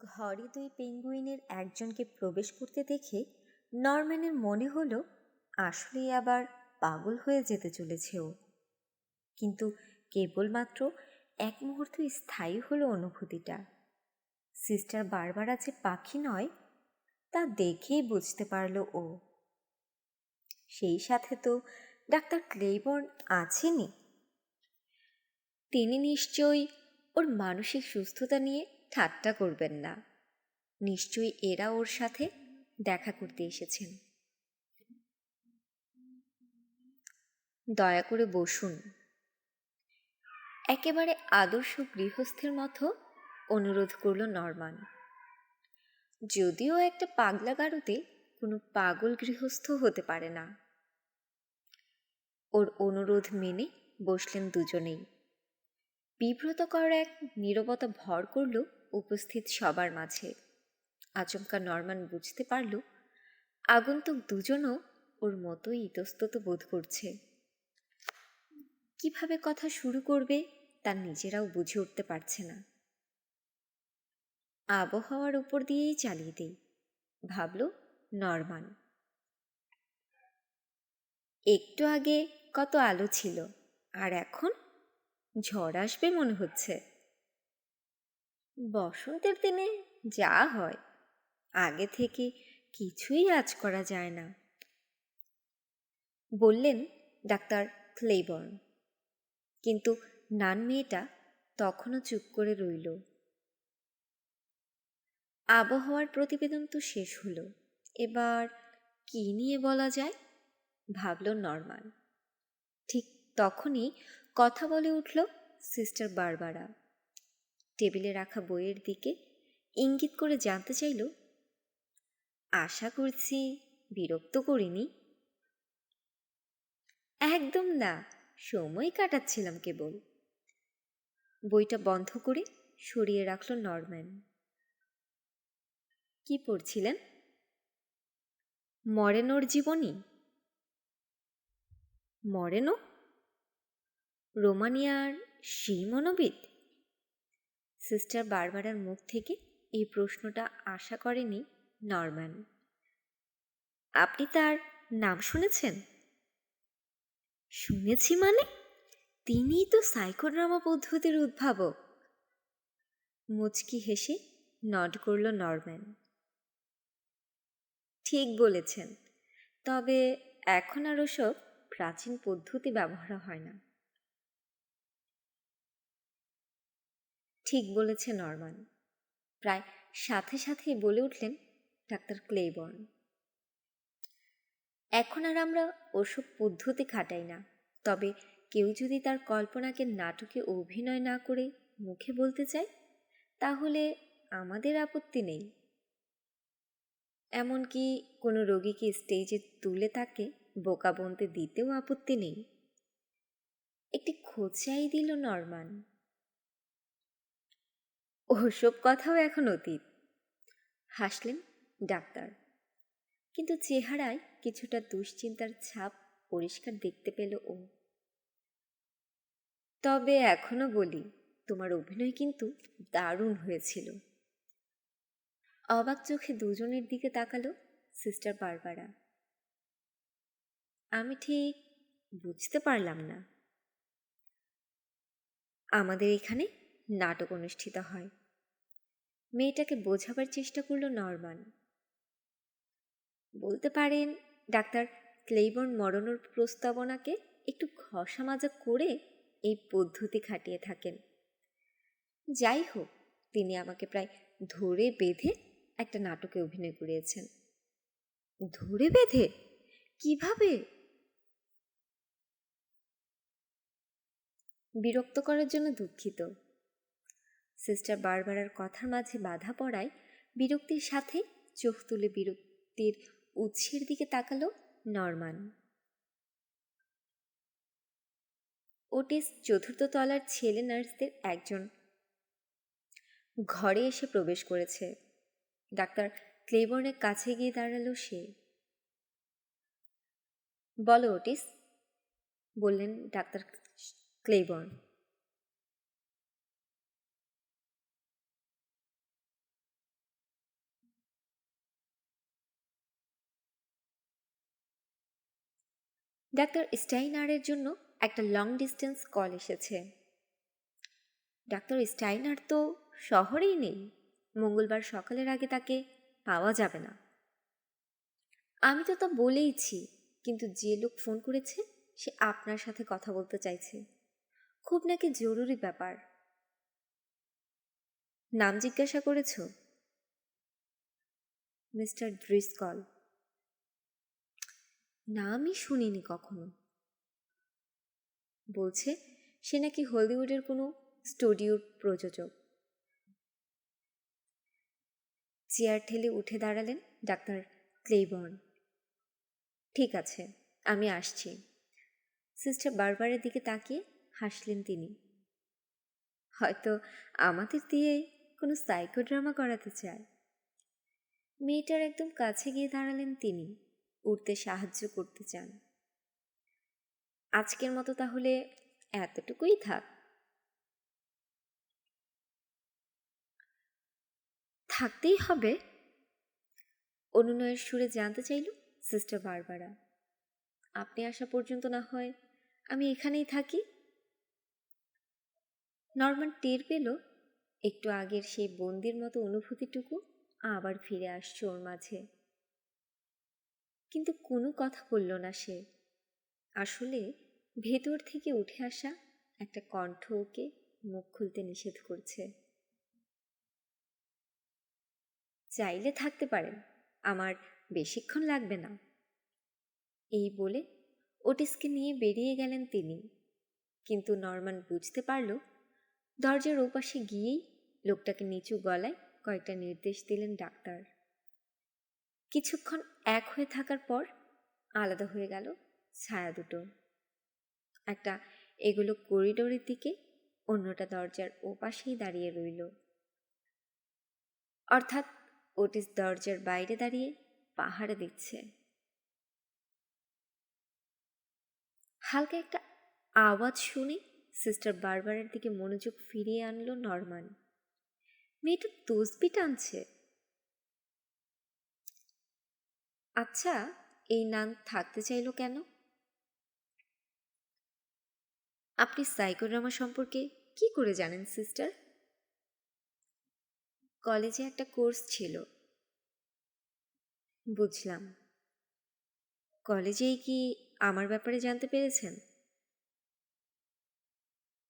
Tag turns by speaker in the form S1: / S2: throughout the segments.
S1: ঘরে দুই পেঙ্গুইনের একজনকে প্রবেশ করতে দেখে নরম্যানের মনে হলো, আসলেই আবার পাগল হয়ে যেতে চলেছে ও। কিন্তু কেবলমাত্র এক মুহূর্ত স্থায়ী হলো অনুভূতিটা। সিস্টার বারবার আছে পাখি নয়, তা দেখেই বুঝতে পারল ও। সেই সাথে তো ডাক্তার ক্লেবর্ন আছেনই। তিনি নিশ্চয়ই ওর মানসিক সুস্থতা নিয়ে ঠাট্টা করবেন না। নিশ্চয়ই এরা ওর সাথে দেখা করতে এসেছেন। দয়া করে বসুন। একেবারে আদর্শ গৃহস্থের মতো অনুরোধ করল নরমান। যদিও একটা পাগলা গারুতে কোনো পাগল গৃহস্থ হতে পারে না। ওর অনুরোধ মেনে বসলেন দুজনেই। বিব্রতকর এক নীরবতা ভর করল উপস্থিত সবার মাঝে। আচমকা নরমান বুঝতে পারল, আগন্তুক দুজনও ওর মতোই ইতস্তত বোধ করছে। কীভাবে কথা শুরু করবে তা নিজেরাও বুঝে উঠতে পারছে না। আবহাওয়ার উপর দিয়েই চালিয়ে দেই, ভাবল নরমান। একটু আগে কত আলো ছিল, আর এখন? ঝড় আসবে মনে হচ্ছে। বসন্তের দিনে যা হয়, আগে থেকে কিছুই আজ করা যায় না। বললেন ডাক্তার ক্লেবর্ন কিন্তু নান মেয়েটা তখনও চুপ করে রইল। আবহাওয়ার প্রতিবেদন তো শেষ হলো। এবার কি নিয়ে বলা যায়? ভাবল নর্মাল। ঠিক তখনই কথা বলে উঠল সিস্টার বারবারা। টেবিলে রাখা বইয়ের দিকে ইঙ্গিত করে জানতে চাইল, আশা করছি বিরক্ত করিনি? একদম না, সময় কাটাচ্ছিলাম কেবল। বইটা বন্ধ করে সরিয়ে রাখল নরম্যান। কি পড়ছিলেন? মরেনোর জীবনী। মরেনো? রোমানিয়ার সেই মনোবিদ সিস্টার বারবারার মুখ থেকে এই প্রশ্নটা আশা করেনি নরম্যান। আপনি তার নাম শুনেছেন? শুনেছি মানে? তিনিই তো সাইকোড্রামা পদ্ধতির উদ্ভাবক। মুচকি হেসে নড করল নরম্যান। ঠিক বলেছেন। তবে এখন আর ওসব প্রাচীন পদ্ধতি ব্যবহার হয় না। ঠিক বলেছে নরমান। প্রায় সাথে সাথেই বলে উঠলেন ডাক্তার ক্লেবর্ন। এখন আর আমরা ওসব পদ্ধতি খাটাই না, তবে কেউ যদি তার কল্পনাকে নাটকে অভিনয় না করে মুখে বলতে চায়, তাহলে আমাদের আপত্তি নেই। এমনকি কোনো রোগীকে স্টেজে তুলে তাকে বোকা বনতে দিতেও আপত্তি নেই। একটি খোঁচাই দিল নরমান। ওসব কথাও এখন অতীত। হাসলেন ডাক্তার। কিন্তু চেহারায় কিছুটা দুশ্চিন্তার ছাপ পরিষ্কার দেখতে পেল ও। তবে এখনও বলি, তোমার অভিনয় কিন্তু দারুণ হয়েছিল। অবাক চোখে দুজনের দিকে তাকালো সিস্টার বারবারা। আমি ঠিক বুঝতে পারলাম না। আমাদের এখানে নাটক অনুষ্ঠিত হয়। মেয়েটাকে বোঝাবার চেষ্টা করল নরমান। বলতে পারেন, ডাক্তার ক্লেবর্ন মরণর প্রস্তাবনাকে একটু ঘষা মাজা করে এই পদ্ধতি খাটিয়ে থাকেন। যাই হোক, তিনি আমাকে প্রায় ধরে বেঁধে একটা নাটকে অভিনয় করিয়েছেন। ধরে বেঁধে? কীভাবে? বিরক্ত করার জন্য দুঃখিত। সিস্টার বারবারার কথার মাঝে বাধা পড়ায় বিরক্তির সাথে চোখ তুলে বিরক্তির উৎসের দিকে তাকালো নরমান। ওটিস চতুর্থ তলার ছেলে নার্সদের একজন। ঘরে এসে প্রবেশ করেছে। ডাক্তার ক্লেবর্নের কাছে গিয়ে দাঁড়াল সে। বলো, ওটিস, বললেন ডাক্তার ক্লেবর্ন। ডাক্তার স্টাইনারের জন্য একটা লং ডিস্টেন্স কল এসেছে। ডাক্তার স্টাইনার তো শহরেই নেই। মঙ্গলবার সকালের আগে তাকে পাওয়া যাবে না। আমি তো তা বলেইছি, কিন্তু যে লোক ফোন করেছে, সে আপনার সাথে কথা বলতে চাইছে। খুব নাকি জরুরি ব্যাপার। নাম জিজ্ঞাসা করেছ? Mister Driscoll. নামই শুনিনি কখনো। বলছে, সে নাকি হলিউডের কোনো স্টুডিওর প্রযোজক। চেয়ার ঠেলে উঠে দাঁড়ালেন ডাক্তার ক্লেবর্ন ঠিক আছে, আমি আসছি। সিস্টার বারবারের দিকে তাকিয়ে হাসলেন তিনি। হয়তো আমাদের দিয়ে কোনো সাইকোড্রামা করাতে চায়। মেয়েটার একদম কাছে গিয়ে দাঁড়ালেন তিনি। উঠতে সাহায্য করতে চান। আজকের মতো তাহলে এতটুকুই থাক। থাকতেই হবে। অনুনয়ের সুরে জানতে চাইল সিস্টার বারবারা। আপনি আসা পর্যন্ত না হয় আমি এখানেই থাকি। নর্মান টের পেল একটু আগের সেই বন্দির মতো অনুভূতিটুকু আবার ফিরে আসছে ওর মাঝে। কিন্তু কোনো কথা বলল না সে। আসলে ভেতর থেকে উঠে আসা একটা কণ্ঠ ওকে মুখ খুলতে নিষেধ করছে। চাইলে থাকতে পারেন, আমার বেশিক্ষণ লাগবে না। এই বলে ওটিসকে নিয়ে বেরিয়ে গেলেন তিনি। কিন্তু নরমান বুঝতে পারল, দরজার ওপাশে গিয়েই লোকটাকে নিচু গলায় কয়েকটা নির্দেশ দিলেন ডাক্তার। কিছুক্ষণ এক হয়ে থাকার পর আলাদা হয়ে গেল ছায়া দুটো। একটা এগুলো করিডোরের দিকে, অন্যটা দরজার ওপাশেই দাঁড়িয়ে রইল। অর্থাৎ ওটিস দরজার বাইরে দাঁড়িয়ে পাহাড়ে দিচ্ছে। হালকা একটা আওয়াজ শুনে সিস্টার বারবারের দিকে মনোযোগ ফিরিয়ে আনলো নরমান। মেয়েটা তসবি টানছে। আচ্ছা এই নান থাকতে চাইলো কেন? আপনি সাইকোড্রামা সম্পর্কে কি করে জানেন, সিস্টার? কলেজে একটা কোর্স ছিল। বুঝলাম। কলেজেই কি আমার ব্যাপারে জানতে পেরেছেন?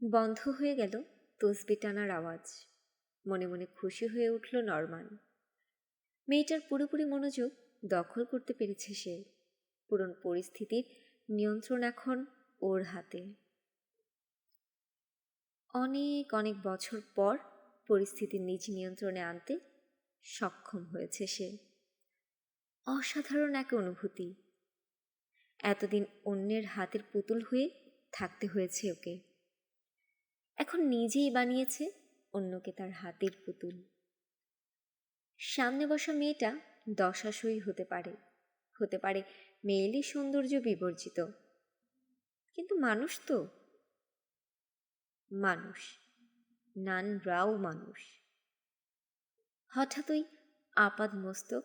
S1: বন্ধ হয়ে গেল তসবি টানার আওয়াজ। মনে মনে খুশি হয়ে উঠল নরমান। মেয়েটার পুরোপুরি মনোযোগ দখল করতে পেরেছে সে। পুরন পরিস্থিতির নিয়ন্ত্রণ এখন ওর হাতে। অনেক অনেক বছর পর পরিস্থিতি নিজ নিয়ন্ত্রণে আনতে সক্ষম হয়েছে সে। অসাধারণ এক অনুভূতি। এতদিন অন্যের হাতের পুতুল হয়ে থাকতে হয়েছে ওকে। এখন নিজেই বানিয়েছে অন্যকে তার হাতের পুতুল। সামনে বসা মেয়েটা দশাশয়ী হতে পারে হতে পারে মেয়েলি সৌন্দর্য বিবর্জিত। কিন্তু মানুষ তো? মানুষ নানরাও মানুষ। হঠাৎই আপাদ মস্তক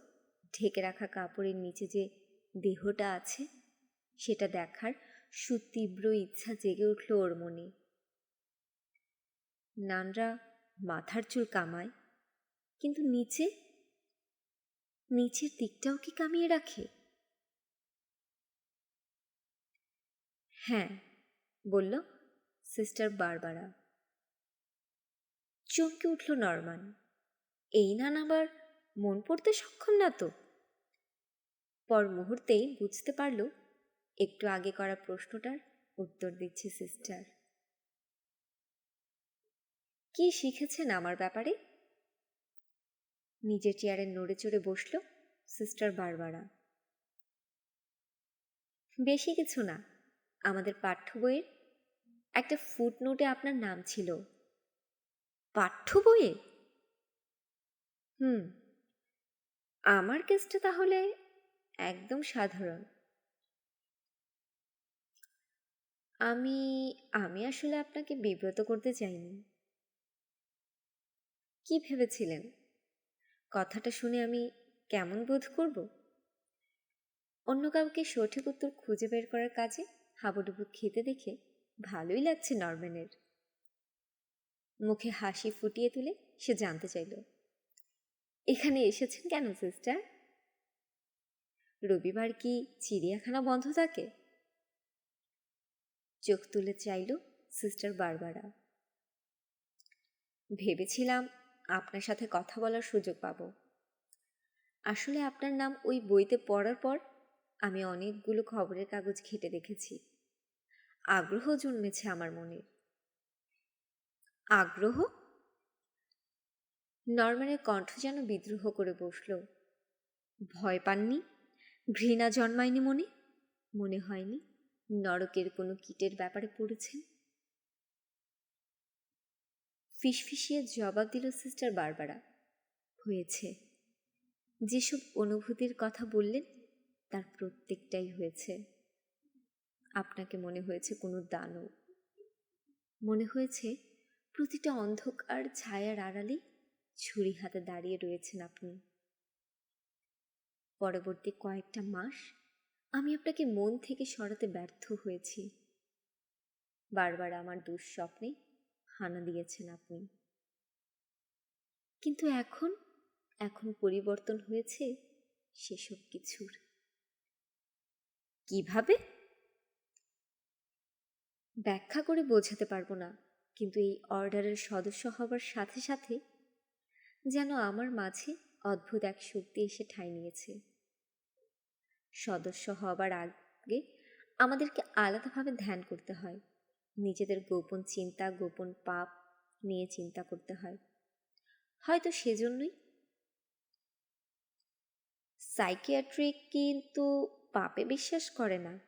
S1: ঢেকে রাখা কাপড়ের নিচে যে দেহটা আছে, সেটা দেখার সুতীব্র ইচ্ছা জেগে উঠল ওর মনে। নানরা মাথার চুল কামায়, কিন্তু নিচে নিচের দিকটাও কি কামিয়ে রাখে? হ্যাঁ বলল সিস্টার বারবারা। চমকে উঠল নরমান। এই নান আবার মন পড়তে সক্ষম না তো? পর মুহূর্তেই বুঝতে পারল, একটু আগে করা প্রশ্নটার উত্তর দিচ্ছে সিস্টার। কি শিখেছেন আমার ব্যাপারে? নিজের চেয়ারে নড়ে চড়ে বসল সিস্টার বারবারা। বেশি কিছু না, আমাদের পাঠ্য বইয়ের একটা ফুটনোটে আপনার নাম ছিল। পাঠ্য বইয়ে? হুম, আমার কেসটা তাহলে একদম সাধারণ। আমি আমি আসলে আপনাকে বিব্রত করতে চাইনি। কি ভেবেছিলেন? কথাটা শুনে আমি কেমন বোধ করব? অন্য কাউকে সঠিক উত্তর খুঁজে বের করার কাজে হাবুডুবু খেতে দেখে ভালোই লাগছে নরম্যানের। মুখে হাসি ফুটিয়ে তুলে সে জানতে চাইল, এখানে এসেছেন কেন, সিস্টার? রবিবার কি চিড়িয়াখানা বন্ধ থাকে? চোখ তুলে চাইল সিস্টার বারবারা। ভেবেছিলাম আপনার সাথে কথা বলার সুযোগ পাব। আসলে আপনার নাম ওই বইতে পড়ার পর আমি অনেকগুলো খবরের কাগজ ঘেটে দেখেছি। আগ্রহ জন্মেছে আমার মনে আগ্রহ? নরম্যানের কণ্ঠ যেন বিদ্রোহ করে বসল। ভয় পাননি? ঘৃণা জন্মায়নি মনে? মনে হয়নি? নরকের কোনো কীটের ব্যাপারে পড়েছেন? ফিসফিসিয়ে জবাব দিল সিস্টার বারবারা। হয়েছে। যেসব অনুভূতির কথা বললেন, তার প্রত্যেকটাই হয়েছে। আপনাকে মনে হয়েছে কোনো দানব? মনে হয়েছে প্রতিটা অন্ধকার ছায়ার আড়ালে ছুরি হাতে দাঁড়িয়ে রয়েছেন আপনি। পরবর্তী কয়েকটা মাস আমি আপনাকে মন থেকে সরাতে ব্যর্থ হয়েছি। বারবার আমার দুঃস্বপ্নে হানা দিয়েছেন আপনি। কিন্তু এখন এখন পরিবর্তন হয়েছে সেসব কিছুর। কীভাবে? ব্যাখ্যা করে বোঝাতে পারব না, কিন্তু এই অর্ডারের সদস্য হবার সাথে সাথে যেন আমার মাঝে অদ্ভুত এক শক্তি এসে ঠাঁই নিয়েছে। সদস্য হবার আগে আমাদেরকে আলাদাভাবে ধ্যান করতে হয়। নিজেদের গোপন চিন্তা, গোপন পাপ নিয়ে চিন্তা করতে হয়। হয়তো সেজন্যই। সাইকিয়াট্রিক কিন্তু পাপে বিশ্বাস করে না।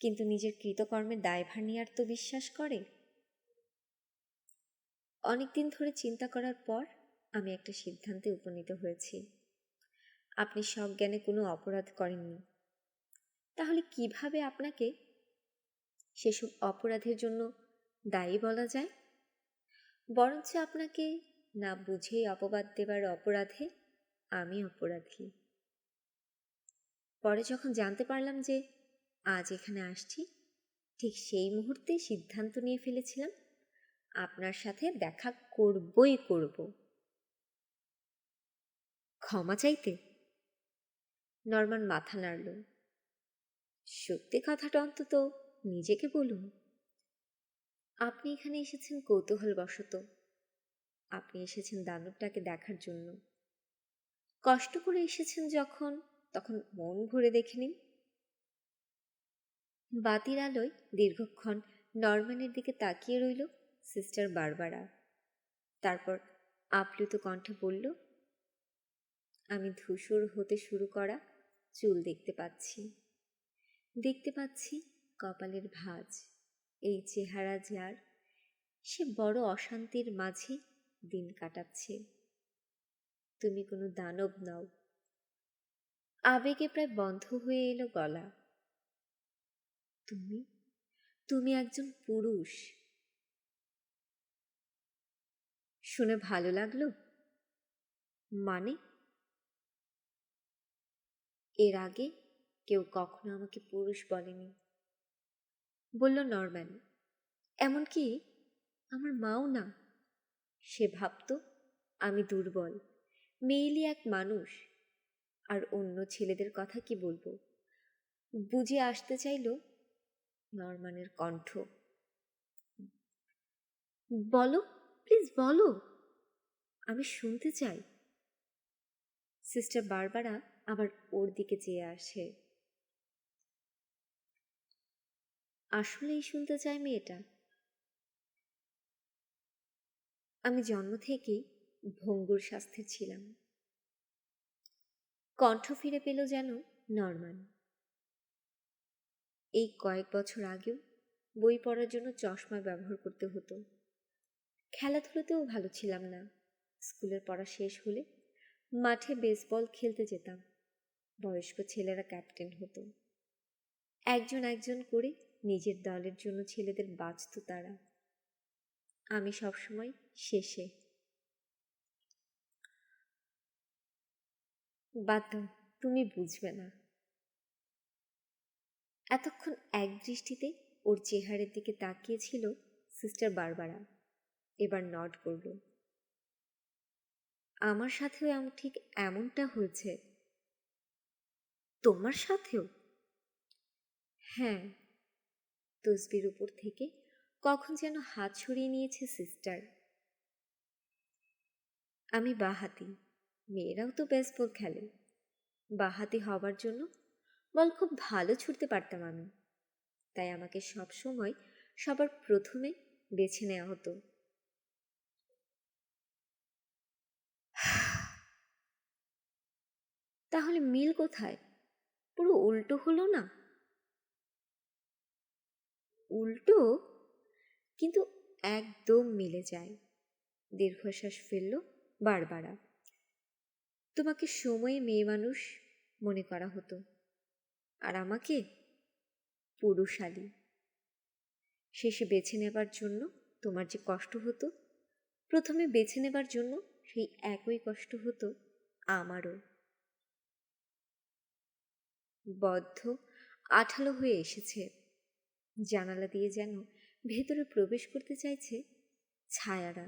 S1: কিন্তু নিজের কৃতকর্মের দায়ভার নেওয়ার তো বিশ্বাস করে। অনেকদিন ধরে চিন্তা করার পর আমি একটা সিদ্ধান্তে উপনীত হয়েছি। আপনি সব জ্ঞানে কোনো অপরাধ করেননি। তাহলে কীভাবে আপনাকে সেসব অপরাধের জন্য দায়ী বলা যায়? বরঞ্চ আপনাকে না বুঝেই অপবাদ দেবার অপরাধে আমি অপরাধী। পরে যখন জানতে পারলাম যে আজ এখানে আসছি, ঠিক সেই মুহূর্তে সিদ্ধান্ত নিয়ে ফেলেছিলাম, আপনার সাথে দেখা করবই করব। ক্ষমা চাইতে? নর্মান মাথা নাড়ল। সত্যি কথাটা অন্তত নিজেকে বলুন, আপনি এখানে এসেছেন কৌতূহল বশত আপনি এসেছেন দানবটাকে দেখার জন্য। কষ্ট করে এসেছেন যখন, তখন মন ভরে দেখে নিন। বাতির আলোয় দীর্ঘক্ষণ নরম্যানের দিকে তাকিয়ে রইল সিস্টার বারবারা। তারপর আপ্লুত কণ্ঠে বলল, আমি ধূসর হতে শুরু করা চুল দেখতে পাচ্ছি। দেখতে পাচ্ছি কপালের ভাঁজ, এই চেহারা যার সে বড় অশান্তির মাঝে দিন কাটাচ্ছে। তুমি কোনো দানব নাও। আবেগে প্রায় বন্ধ হয়ে এলো গলা। তুমি? তুমি একজন পুরুষ। শুনে ভালো লাগল? মানে? এর আগে কেউ কখনো আমাকে পুরুষ বলেনি। বলল, নরম্যান এমনকি আমার মাও না। সে ভাবত আমি দুর্বল, মেয়েলি এক মানুষ। আর অন্য ছেলেদের কথা কি বলব? বুঝে আসতে চাইল নরমানের কণ্ঠ। বলো, প্লিজ বলো। আমি শুনতে চাই। সিস্টার বারবারা আবার ওর দিকে চেয়ে আসে। আসলেই শুনতে চায় মেয়েটা। আমি জন্ম থেকেই ভঙ্গুর স্বাস্থ্যের ছিলাম। কণ্ঠ ফিরে পেল যেন নরমান। এই কয়েক বছর আগেও বই পড়ার জন্য চশমা ব্যবহার করতে হতো। খেলাধুলোতেও ভালো ছিলাম না। স্কুলের পড়া শেষ হলে মাঠে বেসবল খেলতে যেতাম। বয়স্ক ছেলেরা ক্যাপ্টেন হতো। একজন একজন করে নিজের দলের জন্য ছেলেদের বাঁচত তারা। আমি সবসময় শেষে। বাদ তুমি বুঝবে না। এতক্ষণ এক দৃষ্টিতে ওর চেহারের দিকে তাকিয়েছিল সিস্টার বারবারা। এবার নট করল। আমার সাথেও এমন ঠিক এমনটা হয়েছে। তোমার সাথেও? হ্যাঁ। তসবির উপর থেকে কখন যেন হাত সরিয়ে নিয়েছে সিস্টার। আমি বাহাতি, মেয়েরাও তো বেসবল খেলে। বাহাতি হবার জন্য বল খুব ভালো ছুটতে পারতাম আমি। তাই আমাকে সব সময় সবার প্রথমে বেছে নেওয়া হতো। তাহলে মিল কোথায়? পুরো উল্টো হলো না? উল্টো কিন্তু একদম মিলে যায়। দীর্ঘশ্বাস ফেলল বারবারা। তোমাকে সময়ে মেয়ে মানুষ মনে করা হতো। আর আমাকে পুরুষালী। শেষে বেছে নেবার জন্য তোমার যে কষ্ট হতো, প্রথমে বেছে নেবার জন্য সেই একই কষ্ট হতো আমারও। বদ্ধ, আঠালো হয়ে এসেছে। জানালা দিয়ে যেন ভেতরে প্রবেশ করতে চাইছে ছায়ারা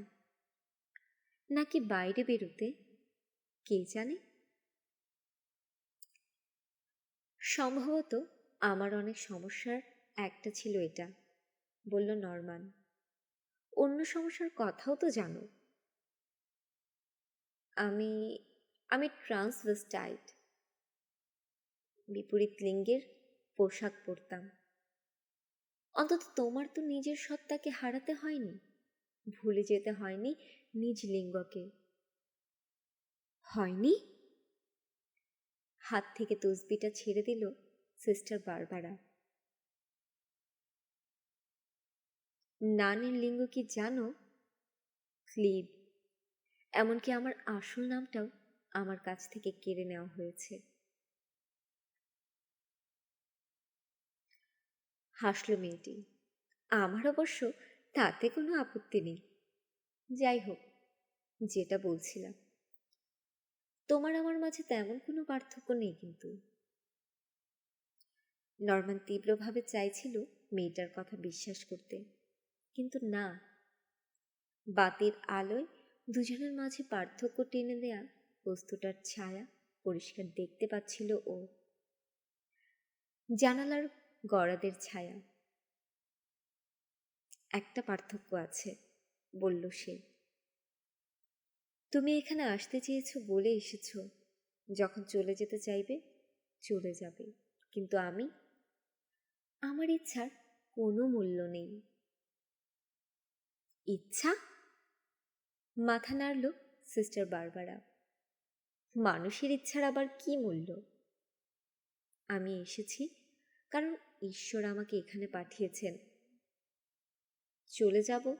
S1: নাকি বাইরে বেরোতে? কে জানে? সম্ভবত আমার অনেক সমস্যার একটা ছিল এটা, বলল নরমান। অন্য সমস্যার কথাও তো জানো। আমি আমি ট্রান্সভেস্টাইট। বিপরীত লিঙ্গের পোশাক পরতাম। অন্তত তোমার তো নিজের সত্তাকে হারাতে হয়নি। ভুলে যেতে হয়নি নিজ লিঙ্গকে। হয়নি? হাত থেকে তসবিটা ছেড়ে দিল সিস্টার বারবারা। নানের লিঙ্গ কি জানো? ক্লিব এমনকি আমার আসল নামটাও আমার কাছ থেকে কেড়ে নেওয়া হয়েছে। হাসল মেয়েটি। আমার অবশ্য তাতে কোনো আপত্তি নেই। যাই হোক, যেটা বলছিলাম। তোমার আমার মাঝে তেমন কোনো পার্থক্য নেই কিন্তু। নর্মান তীব্রভাবে চাইছিল মেয়েটার কথা বিশ্বাস করতে। কিন্তু না। বাতির আলোয় দুজনের মাঝে পার্থক্য টেনে দেয়া বস্তুটার ছায়া পরিষ্কার দেখতে পাচ্ছিল ও। জানালার গড়াদের ছায়া। একটা পার্থক্য আছে, বলল সে। তুমি এখানে আসতে চেয়েছ বলে এসেছ। যখন চলে যেতে চাইবে, চলে যাবে। কিন্তু আমি? আমার ইচ্ছার কোনো মূল্য নেই। ইচ্ছা? মাথা নাড়ল সিস্টার বারবারা। মানুষের ইচ্ছার আবার কি মূল্য? আমি এসেছি কারণ ঈশ্বর আমাকে এখানে পাঠিয়েছেন। চলে যাব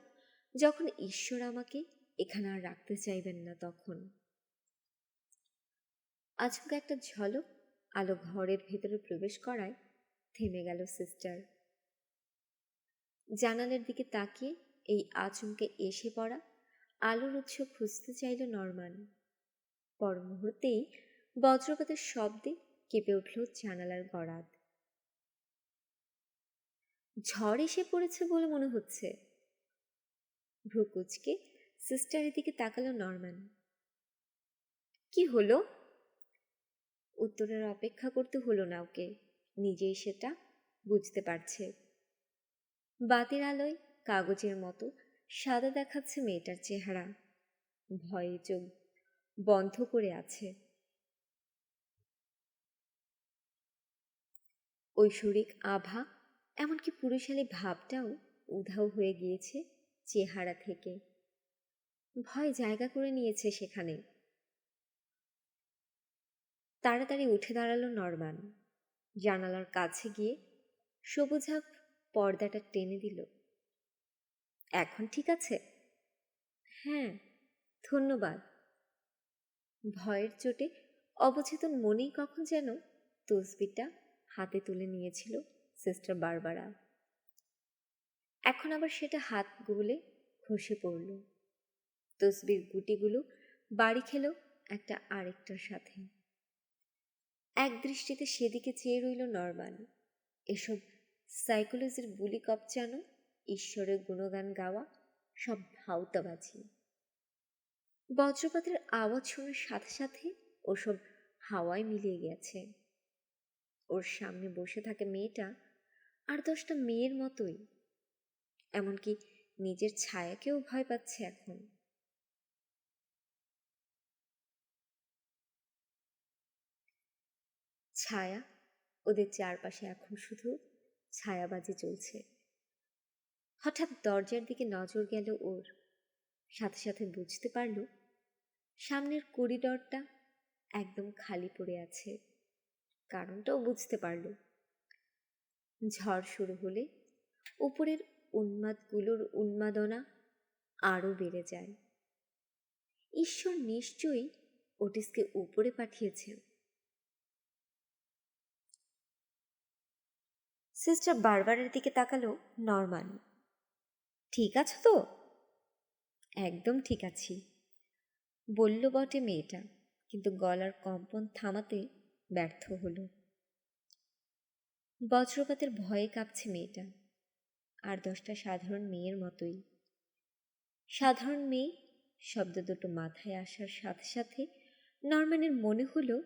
S1: যখন ঈশ্বর আমাকে এখানে আর রাখতে চাইবেন না তখন। আজকে একটা ঝলক আলো ঘরের ভেতরে প্রবেশ করায় থেমে গেল সিস্টার। জানালের দিকে তাকিয়ে এই আচমকে এসে পড়া আলোর উৎস খুঁজতে চাইল নরমান। পর মুহূর্তেই বজ্রপাতের শব্দে কেঁপে উঠল জানালার গড়াত ঝড় এসে পড়েছে বলে মনে হচ্ছে। ভ্রুকুচকে সিস্টারের দিকে তাকালো নরম্যান। কি হলো? উত্তরের অপেক্ষা করতে হলো না ওকে। নিজেই সেটা বুঝতে পারছে। বাতির আলোয় কাগজের মতো সাদা দেখাচ্ছে মেয়েটার চেহারা। ভয়ে চোখ বন্ধ করে আছে। ঐশ্বরিক আভা এমনকি পুরুষালী ভাবটাও উধাও হয়ে গিয়েছে চেহারা থেকে। ভয় জায়গা করে নিয়েছে সেখানে। তাড়াতাড়ি উঠে দাঁড়াল নরমান। জানালার কাছে গিয়ে সবুজাভ পর্দাটা টেনে দিল। এখন ঠিক আছে? হ্যাঁ ধন্যবাদ। ভয়ের চোটে অবচেতন মনেই কখন যেন তসবিটা হাতে তুলে নিয়েছিল। Sister Barbara. এখন আবার সেটা হাত গুলে খসে পড়ল। তসবির গুটিগুলো বাড়ি খেল একটা আরেকটার সাথে। এক দৃষ্টিতে সেদিকে চেয়ে রইল নরমান এসব সাইকোলজির বুলি কপচানো, ঈশ্বরের গুণগান গাওয়া, সব ভাউতাবাজি বজ্রপাতের আওয়াজ শোনার সাথে সাথে ওসব হাওয়ায় মিলিয়ে গেছে। ওর সামনে বসে থাকে মেয়েটা আর দশটা মেয়ের মতোই। এমনকি নিজের ছায়াকেও ভয় পাচ্ছে এখন। ছায়া? ওদের চারপাশে এখন শুধু ছায়াবাজি চলছে। হঠাৎ দরজার দিকে নজর গেল ওর। সাথে সাথে বুঝতে পারল, সামনের করিডরটা একদম খালি পড়ে আছে। কারণটাও বুঝতে পারল। ঝড় শুরু হলে উপরের উন্মাদগুলোর উন্মাদনা আরও বেড়ে যায়। ঈশ্বর নিশ্চয়ই ওটিসকে উপরে পাঠিয়েছেন। সিস্টার বারবারের দিকে তাকালো নরমান। ঠিক আছো তো? একদম ঠিক আছি। বলল বটে মেয়েটা, কিন্তু গলার কম্পন থামাতে ব্যর্থ হলো। বজ্রপাতের ভয়ে কাঁপছে মেয়েটা। আর দশটা সাধারণ মেয়ের মতোই। সাধারণ মেয়ে শব্দ দুটো মাথায় আসার সাথে সাথে নরম্যানের মনে হলো,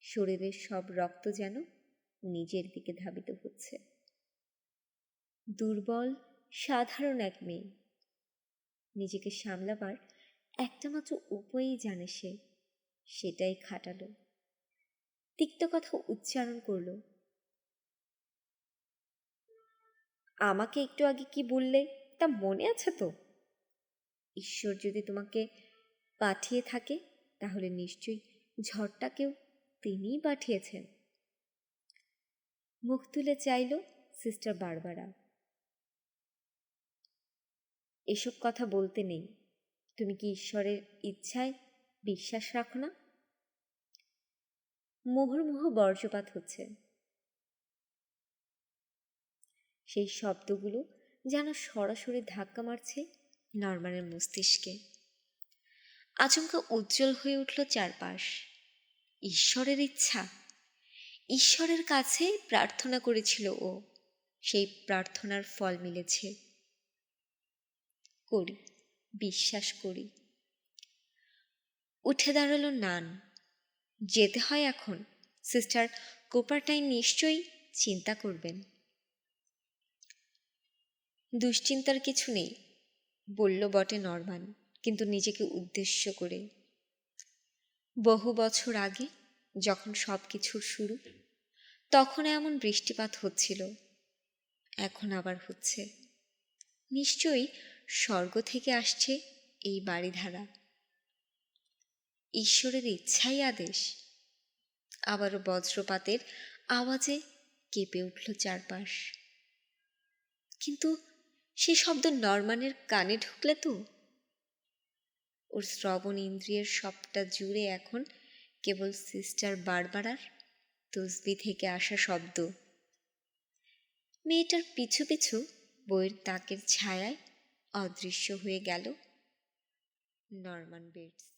S1: শরীরের সব রক্ত যেন নিজের দিকে ধাবিত হচ্ছে। দুর্বল, সাধারণ এক মেয়ে। নিজেকে সামলাবার একটা মাত্র উপায়ই জানে সে, সেটাই খাটালো। তিক্ত কথা উচ্চারণ করল আমাকে একটু আগে কি বললে? তা মনে আছে তো। ঈশ্বর যদি তোমাকে পাঠিয়ে থাকে, তাহলে নিশ্চয়ই ঝড়টাকেও তিনিই পাঠিয়েছেন। মুখ তুলে চাইল সিস্টার বারবারা। এসব কথা বলতে নেই। তুমি কি ঈশ্বরের ইচ্ছায় বিশ্বাস রাখো না? মুহুর্মুহ বর্জ্যপাত হচ্ছে। সেই শব্দগুলো যেন সরাসরি ধাক্কা মারছে নরমানের মস্তিষ্কে। আচমকা উজ্জ্বল হয়ে উঠল চারপাশ। ঈশ্বরের ইচ্ছা। ঈশ্বরের কাছে প্রার্থনা করেছিল ও। সেই প্রার্থনার ফল মিলেছে। করি, বিশ্বাস করি। উঠে দাঁড়াল নান। যেতে হয় এখন। সিস্টার কোপারটাইন নিশ্চয়ই চিন্তা করবেন। দুশ্চিন্তার কিছু নেই, বলল বটে নরমান কিন্তু নিজেকে উদ্দেশ্য করে। বহু বছর আগে, যখন সব কিছুর শুরু, তখন এমন বৃষ্টিপাত হচ্ছিল, এখন আবার হচ্ছে। নিশ্চয়ই স্বর্গ থেকে আসছে এই বাড়িধারা। ঈশ্বরের ইচ্ছাই আদেশ। আবারও বজ্রপাতের আওয়াজে কেঁপে উঠল চারপাশ। কিন্তু সে শব্দ নরমানের কানে ঢুকলে তো? ওর শ্রবণ ইন্দ্রিয়ের সবটা জুড়ে এখন কেবল সিস্টার বারবারার তসবি থেকে আসা শব্দ। মেয়েটার পিছু পিছু বইয়ের তাকের ছায়ায় অদৃশ্য হয়ে গেল নরমান বেডস।